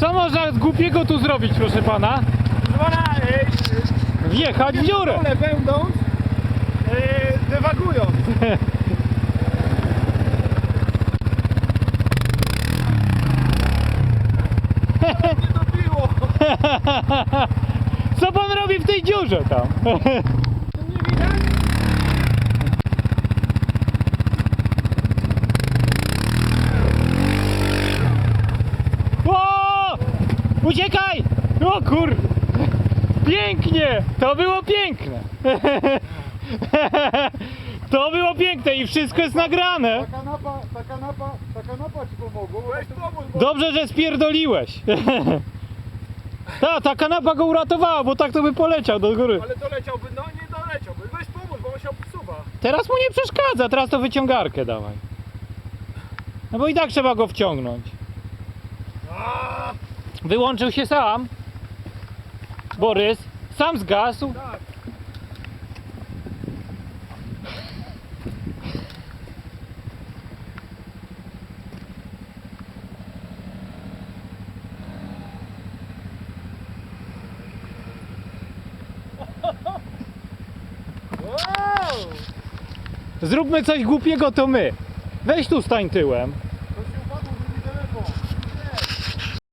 Co można z głupiego tu zrobić, proszę pana? Pana, e, Wjechać w dziurę. dole będąc, e, dywagując. Nie dobiło. Co pan robi w tej dziurze tam? Nie widać? O! Uciekaj! O kur... Pięknie! To było piękne! To było piękne i wszystko jest nagrane. Ta kanapa, ta kanapa, ta kanapa ci pomogła. bo Weź pomóż, bo Dobrze, że spierdoliłeś. Ta, ta kanapa go uratowała, bo tak to by poleciał do góry. Ale doleciałby, no nie doleciałby. Weź pomóż, bo on się obsuwa. Teraz mu nie przeszkadza, teraz to wyciągarkę dawaj. No bo i tak trzeba go wciągnąć. Wyłączył się sam. Borys, sam zgasł. tak. Zróbmy coś głupiego to my. Weź tu stań tyłem.